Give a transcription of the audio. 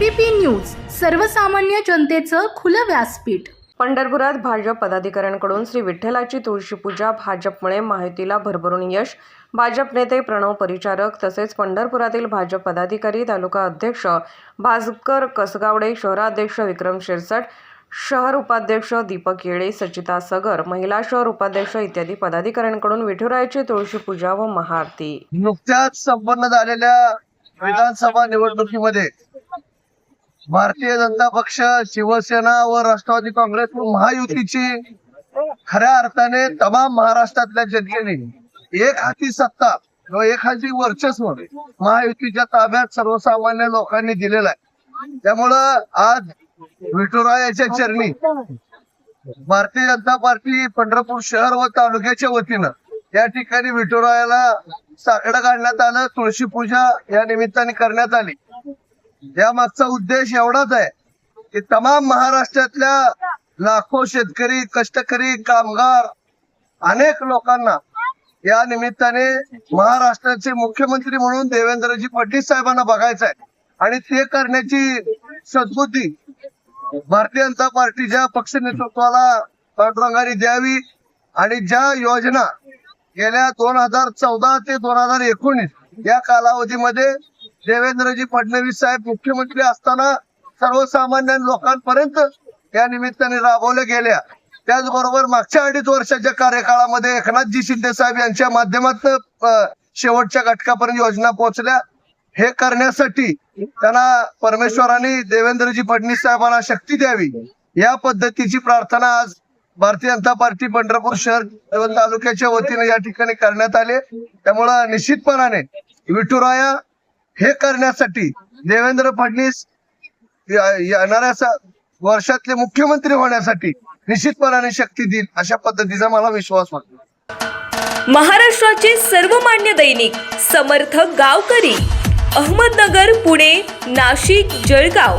ABP news सर्वसामान्य जनतेचं खुलं व्यासपीठ. पंढरपुरात भाजप पदाधिकाऱ्यांकडून श्री विठ्ठलाची तुळशी पूजा भाजपमुळे माहितीला भरभरून यश. भाजप नेते प्रणव परिचारक तसेच पंढरपुरातील भाजप पदाधिकारी तालुका अध्यक्ष भास्कर कसगावडे शहराध्यक्ष विक्रम शिरसाट शहर उपाध्यक्ष दीपक येळे सचिता सगर महिला शहर उपाध्यक्ष इत्यादी पदाधिकाऱ्यांकडून विठुरायाची तुळशी पूजा व महाआरती. नुकत्याच संपन्न झालेल्या विधानसभा निवडणुकीमध्ये भारतीय जनता पक्ष शिवसेना व राष्ट्रवादी काँग्रेस महायुतीची खऱ्या अर्थाने तमाम महाराष्ट्रातल्या जनतेने एक हाती सत्ता व एक हाती वर्चस्व महायुतीच्या ताब्यात सर्वसामान्य लोकांनी दिलेलं आहे. त्यामुळं आज विठुरायाच्या चरणी भारतीय जनता पार्टी पंढरपूर शहर व तालुक्याच्या वतीनं या ठिकाणी विठुरायाला साकडं काढण्यात आलं. तुळशी पूजा या निमित्ताने करण्यात आली. या मागचा उद्देश एवढाच आहे की तमाम महाराष्ट्रातल्या लाखो शेतकरी कष्टकरी कामगार अनेक लोकांना या निमित्ताने महाराष्ट्राचे मुख्यमंत्री म्हणून देवेंद्रजी फडणवीस साहेबांना बघायचं आहे. आणि ते करण्याची सद्बुद्धी भारतीय जनता पार्टीच्या पक्ष नेतृत्वाला पांडुरंगाने द्यावी. आणि ज्या योजना गेल्या दोन हजार चौदा ते दोन हजार एकोणीस या कालावधीमध्ये देवेंद्रजी फडणवीस साहेब मुख्यमंत्री असताना सर्वसामान्य लोकांपर्यंत या निमित्ताने राबवल्या गेल्या. त्याचबरोबर मागच्या अडीच वर्षाच्या कार्यकाळामध्ये एकनाथजी शिंदे साहेब यांच्या माध्यमातून शेवटच्या घटकापर्यंत योजना पोहोचल्या. हे करण्यासाठी त्यांना परमेश्वराने देवेंद्रजी फडणवीस साहेबांना शक्ती द्यावी. या पद्धतीची प्रार्थना आज भारतीय जनता पार्टी पंढरपूर शहर तालुक्याच्या वतीने या ठिकाणी करण्यात आले त्यामुळं निश्चितपणाने विठुराया हे करण्यासाठी देवेंद्र फडणवीस येणाऱ्या वर्षातले मुख्यमंत्री होण्यासाठी निश्चितपणाने शक्ती देईल अशा पद्धतीचा मला विश्वास वाटतो. महाराष्ट्राचे सर्वमान्य दैनिक समर्थ गावकरी अहमदनगर पुणे नाशिक जळगाव.